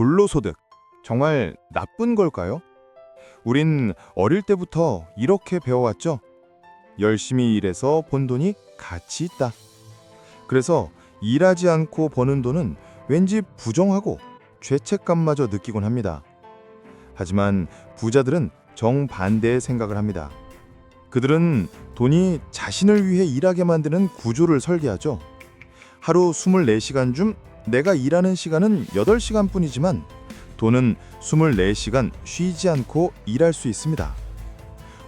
불로소득 정말 나쁜 걸까요? 우린 어릴 때부터 이렇게 배워왔죠. 열심히 일해서 번 돈이 가치 있다. 그래서 일하지 않고 버는 돈은 왠지 부정하고 죄책감마저 느끼곤 합니다. 하지만 부자들은 정반대의 생각을 합니다. 그들은 돈이 자신을 위해 일하게 만드는 구조를 설계하죠. 하루 24시간 중 내가 일하는 시간은 8시간 뿐이지만 돈은 24시간 쉬지 않고 일할 수 있습니다.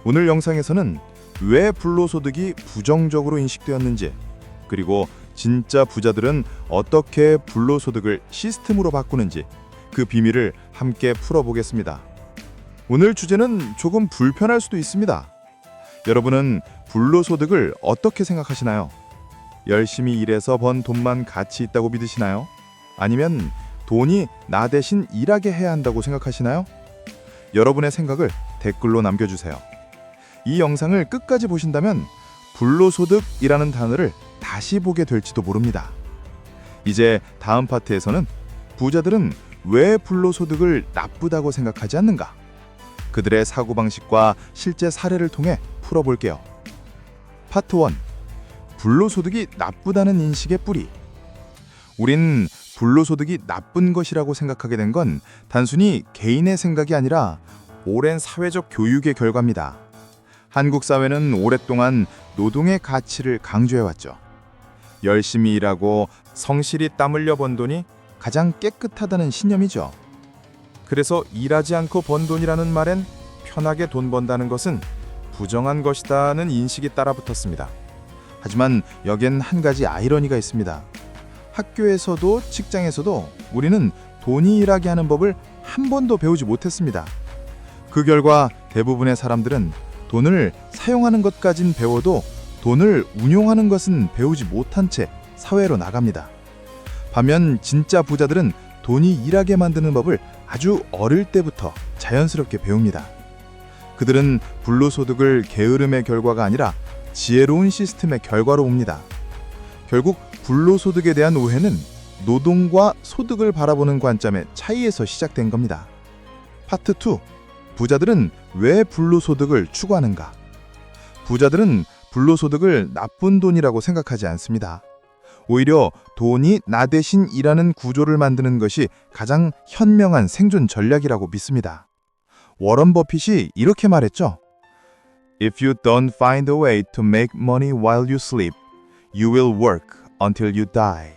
오늘 영상에서는 왜 불로소득이 부정적으로 인식되었는지 그리고 진짜 부자들은 어떻게 불로소득을 시스템으로 바꾸는지 그 비밀을 함께 풀어보겠습니다. 오늘 주제는 조금 불편할 수도 있습니다. 여러분은 불로소득을 어떻게 생각하시나요? 열심히 일해서 번 돈만 가치 있다고 믿으시나요? 아니면 돈이 나 대신 일하게 해야 한다고 생각하시나요? 여러분의 생각을 댓글로 남겨주세요. 이 영상을 끝까지 보신다면 불로소득이라는 단어를 다시 보게 될지도 모릅니다. 이제 다음 파트에서는 부자들은 왜 불로소득을 나쁘다고 생각하지 않는가? 그들의 사고방식과 실제 사례를 통해 풀어볼게요. 파트 1. 불로소득이 나쁘다는 인식의 뿌리. 우린 불로소득이 나쁜 것이라고 생각하게 된 건 단순히 개인의 생각이 아니라 오랜 사회적 교육의 결과입니다. 한국 사회는 오랫동안 노동의 가치를 강조해왔죠. 열심히 일하고 성실히 땀 흘려 번 돈이 가장 깨끗하다는 신념이죠. 그래서 일하지 않고 번 돈이라는 말엔 편하게 돈 번다는 것은 부정한 것이다는 인식이 따라붙었습니다. 하지만 여기엔 한 가지 아이러니가 있습니다. 학교에서도 직장에서도 우리는 돈이 일하게 하는 법을 한 번도 배우지 못했습니다. 그 결과 대부분의 사람들은 돈을 사용하는 것까진 배워도 돈을 운용하는 것은 배우지 못한 채 사회로 나갑니다. 반면 진짜 부자들은 돈이 일하게 만드는 법을 아주 어릴 때부터 자연스럽게 배웁니다. 그들은 불로소득을 게으름의 결과가 아니라 지혜로운 시스템의 결과로 봅니다. 결국 불로소득에 대한 오해는 노동과 소득을 바라보는 관점의 차이에서 시작된 겁니다. 파트 2. 부자들은 왜 불로소득을 추구하는가? 부자들은 불로소득을 나쁜 돈이라고 생각하지 않습니다. 오히려 돈이 나 대신 일하는 구조를 만드는 것이 가장 현명한 생존 전략이라고 믿습니다. 워런 버핏이 이렇게 말했죠. If you don't find a way to make money while you sleep, you will work until you die.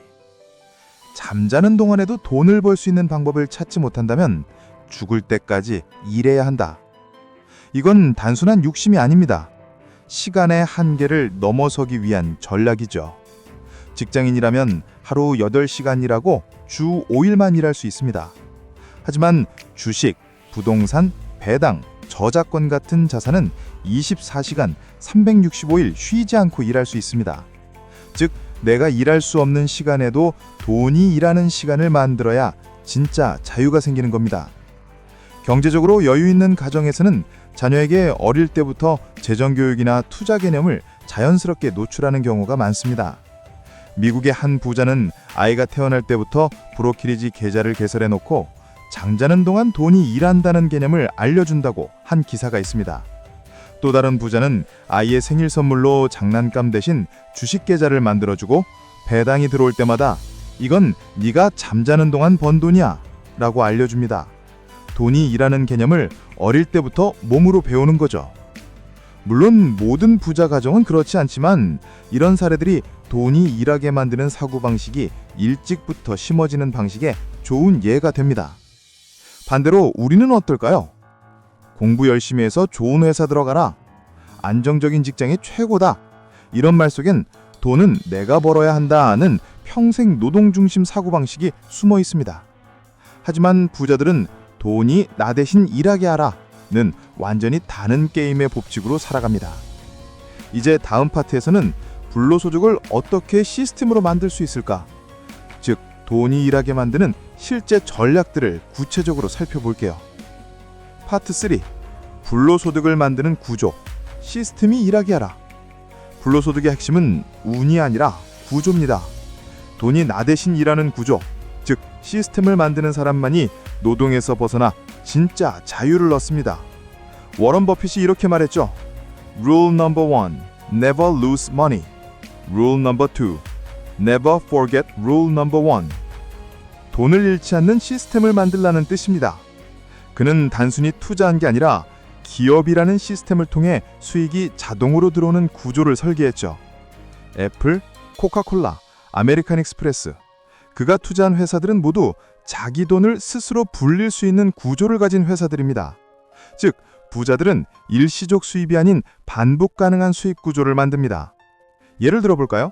잠자는 동안에도 돈을 벌 수 있는 방법을 찾지 못한다면 죽을 때까지 일해야 한다. 이건 단순한 욕심이 아닙니다. 시간의 한계를 넘어서기 위한 전략이죠. 직장인이라면 하루 8시간 일하고 주 5일만 일할 수 있습니다. 하지만 주식, 부동산, 배당, 저작권 같은 자산은 24시간 365일 쉬지 않고 일할 수 있습니다. 즉, 내가 일할 수 없는 시간에도 돈이 일하는 시간을 만들어야 진짜 자유가 생기는 겁니다. 경제적으로 여유 있는 가정에서는 자녀에게 어릴 때부터 재정 교육이나 투자 개념을 자연스럽게 노출하는 경우가 많습니다. 미국의 한 부자는 아이가 태어날 때부터 브로키리지 계좌를 개설해 놓고 장자는 동안 돈이 일한다는 개념을 알려준다고 한 기사가 있습니다. 또 다른 부자는 아이의 생일 선물로 장난감 대신 주식 계좌를 만들어주고 배당이 들어올 때마다 이건 네가 잠자는 동안 번 돈이야 라고 알려줍니다. 돈이 일하는 개념을 어릴 때부터 몸으로 배우는 거죠. 물론 모든 부자 가정은 그렇지 않지만 이런 사례들이 돈이 일하게 만드는 사고방식이 일찍부터 심어지는 방식에 좋은 예가 됩니다. 반대로 우리는 어떨까요? 공부 열심히 해서 좋은 회사 들어가라. 안정적인 직장이 최고다. 이런 말 속엔 돈은 내가 벌어야 한다는 평생 노동 중심 사고방식이 숨어 있습니다. 하지만 부자들은 돈이 나 대신 일하게 하라는 완전히 다른 게임의 법칙으로 살아갑니다. 이제 다음 파트에서는 불로소득을 어떻게 시스템으로 만들 수 있을까? 즉, 돈이 일하게 만드는 실제 전략들을 구체적으로 살펴볼게요. 파트 3. 불로소득을 만드는 구조, 시스템이 일하게 하라. 불로소득의 핵심은 운이 아니라 구조입니다. 돈이 나 대신 일하는 구조, 즉 시스템을 만드는 사람만이 노동에서 벗어나 진짜 자유를 얻습니다. 워런 버핏이 이렇게 말했죠. Rule number one, never lose money. Rule number two, never forget rule number one. 돈을 잃지 않는 시스템을 만들라는 뜻입니다. 그는 단순히 투자한 게 아니라 기업이라는 시스템을 통해 수익이 자동으로 들어오는 구조를 설계했죠. 애플, 코카콜라, 아메리칸 익스프레스. 그가 투자한 회사들은 모두 자기 돈을 스스로 불릴 수 있는 구조를 가진 회사들입니다. 즉, 부자들은 일시적 수입이 아닌 반복 가능한 수익 구조를 만듭니다. 예를 들어 볼까요?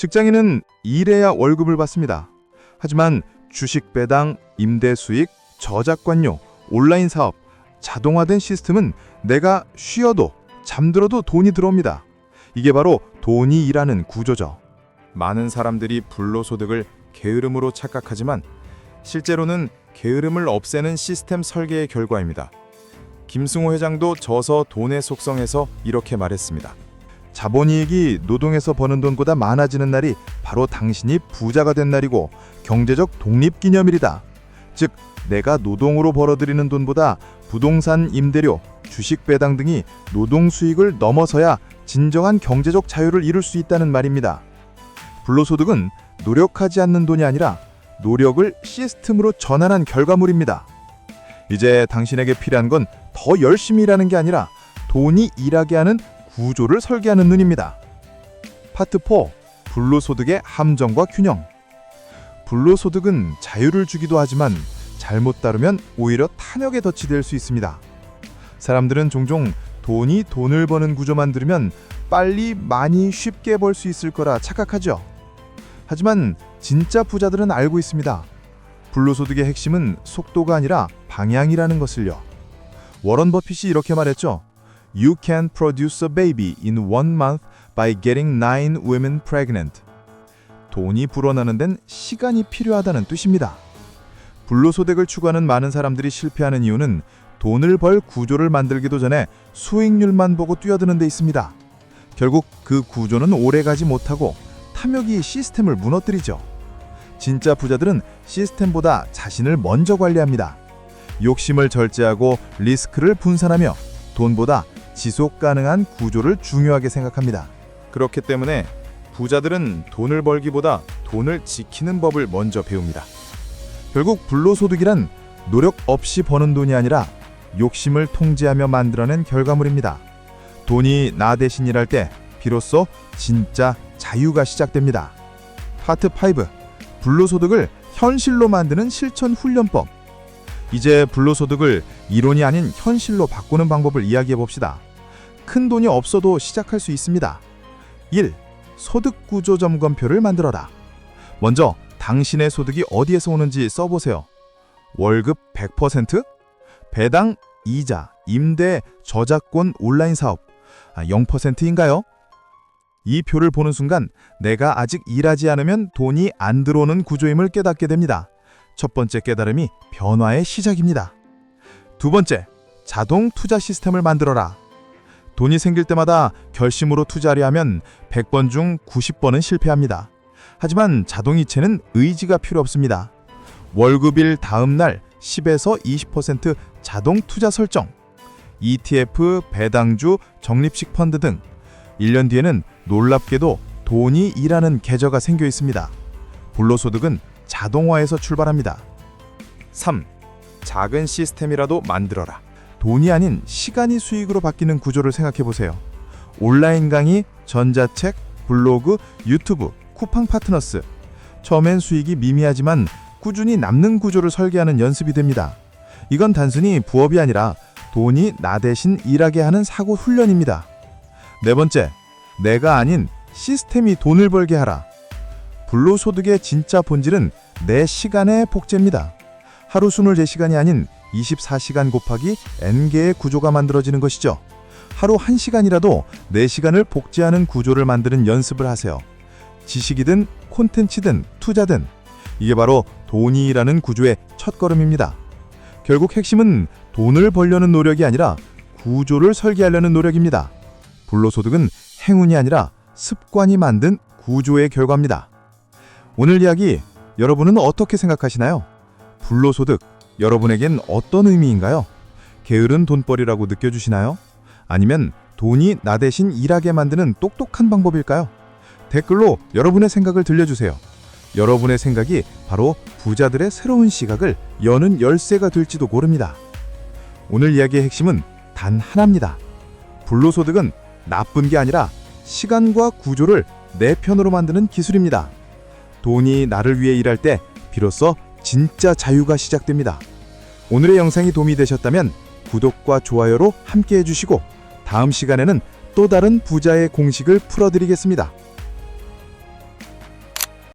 직장인은 일해야 월급을 받습니다. 하지만 주식 배당, 임대 수익, 저작권료, 온라인 사업, 자동화된 시스템은 내가 쉬어도 잠들어도 돈이 들어옵니다. 이게 바로 돈이 일하는 구조죠. 많은 사람들이 불로소득을 게으름으로 착각하지만 실제로는 게으름을 없애는 시스템 설계의 결과입니다. 김승호 회장도 저서 돈의 속성에서 이렇게 말했습니다. 자본이익이 노동에서 버는 돈보다 많아지는 날이 바로 당신이 부자가 된 날이고 경제적 독립기념일이다. 즉, 내가 노동으로 벌어들이는 돈보다 부동산 임대료, 주식 배당 등이 노동 수익을 넘어서야 진정한 경제적 자유를 이룰 수 있다는 말입니다. 불로소득은 노력하지 않는 돈이 아니라 노력을 시스템으로 전환한 결과물입니다. 이제 당신에게 필요한 건 더 열심히 일하는 게 아니라 돈이 일하게 하는 구조를 설계하는 눈입니다. 파트 4. 불로소득의 함정과 균형. 불로소득은 자유를 주기도 하지만 잘못 다루면 오히려 탄력에 덫이 수 있습니다. 사람들은 종종 돈이 돈을 버는 구조만 들으면 빨리 많이 쉽게 벌 수 있을 거라 착각하죠. 하지만 진짜 부자들은 알고 있습니다. 불로소득의 핵심은 속도가 아니라 방향이라는 것을요. 워런 버핏이 이렇게 말했죠. You can produce a baby in one month by getting nine women pregnant. 돈이 불어나는 데는 시간이 필요하다는 뜻입니다. 불로소득을 추구하는 많은 사람들이 실패하는 이유는 돈을 벌 구조를 만들기도 전에 수익률만 보고 뛰어드는 데 있습니다. 결국 그 구조는 오래가지 못하고 탐욕이 시스템을 무너뜨리죠. 진짜 부자들은 시스템보다 자신을 먼저 관리합니다. 욕심을 절제하고 리스크를 분산하며 돈보다 지속 가능한 구조를 중요하게 생각합니다. 그렇기 때문에 부자들은 돈을 벌기보다 돈을 지키는 법을 먼저 배웁니다. 결국 불로소득이란 노력 없이 버는 돈이 아니라 욕심을 통제하며 만들어낸 결과물입니다. 돈이 나 대신 일할 때 비로소 진짜 자유가 시작됩니다. 파트 5. 불로소득을 현실로 만드는 실천 훈련법. 이제 불로소득을 이론이 아닌 현실로 바꾸는 방법을 이야기해 봅시다. 큰 돈이 없어도 시작할 수 있습니다. 1. 소득 구조 점검표를 만들어라. 먼저 당신의 소득이 어디에서 오는지 써보세요. 월급 100%? 배당, 이자, 임대, 저작권, 온라인 사업 0%인가요? 이 표를 보는 순간 내가 아직 일하지 않으면 돈이 안 들어오는 구조임을 깨닫게 됩니다. 첫 번째 깨달음이 변화의 시작입니다. 두 번째, 자동 투자 시스템을 만들어라. 돈이 생길 때마다 결심으로 투자하려 하면 100번 중 90번은 실패합니다. 하지만 자동이체는 의지가 필요 없습니다. 월급일 다음 날 10에서 20% 자동 투자 설정, ETF, 배당주, 적립식 펀드 등 1년 뒤에는 놀랍게도 돈이 일하는 계좌가 생겨 있습니다. 불로소득은 자동화에서 출발합니다. 3. 작은 시스템이라도 만들어라. 돈이 아닌 시간이 수익으로 바뀌는 구조를 생각해 보세요. 온라인 강의, 전자책, 블로그, 유튜브, 쿠팡 파트너스. 처음엔 수익이 미미하지만 꾸준히 남는 구조를 설계하는 연습이 됩니다. 이건 단순히 부업이 아니라 돈이 나 대신 일하게 하는 사고 훈련입니다. 네 번째, 내가 아닌 시스템이 돈을 벌게 하라. 불로소득의 진짜 본질은 내 시간의 복제입니다. 하루 24시간이 아닌 24시간 곱하기 n개의 구조가 만들어지는 것이죠. 하루 1시간이라도 4시간을 복제하는 구조를 만드는 연습을 하세요. 지식이든 콘텐츠든 투자든 이게 바로 돈이라는 구조의 첫걸음입니다. 결국 핵심은 돈을 벌려는 노력이 아니라 구조를 설계하려는 노력입니다. 불로소득은 행운이 아니라 습관이 만든 구조의 결과입니다. 오늘 이야기 여러분은 어떻게 생각하시나요? 불로소득, 여러분에겐 어떤 의미인가요? 게으른 돈벌이라고 느껴주시나요? 아니면 돈이 나 대신 일하게 만드는 똑똑한 방법일까요? 댓글로 여러분의 생각을 들려주세요. 여러분의 생각이 바로 부자들의 새로운 시각을 여는 열쇠가 될지도 모릅니다. 오늘 이야기의 핵심은 단 하나입니다. 불로소득은 나쁜 게 아니라 시간과 구조를 내 편으로 만드는 기술입니다. 돈이 나를 위해 일할 때 비로소 진짜 자유가 시작됩니다. 오늘의 영상이 도움이 되셨다면 구독과 좋아요로 함께 해주시고 다음 시간에는 또 다른 부자의 공식을 풀어드리겠습니다.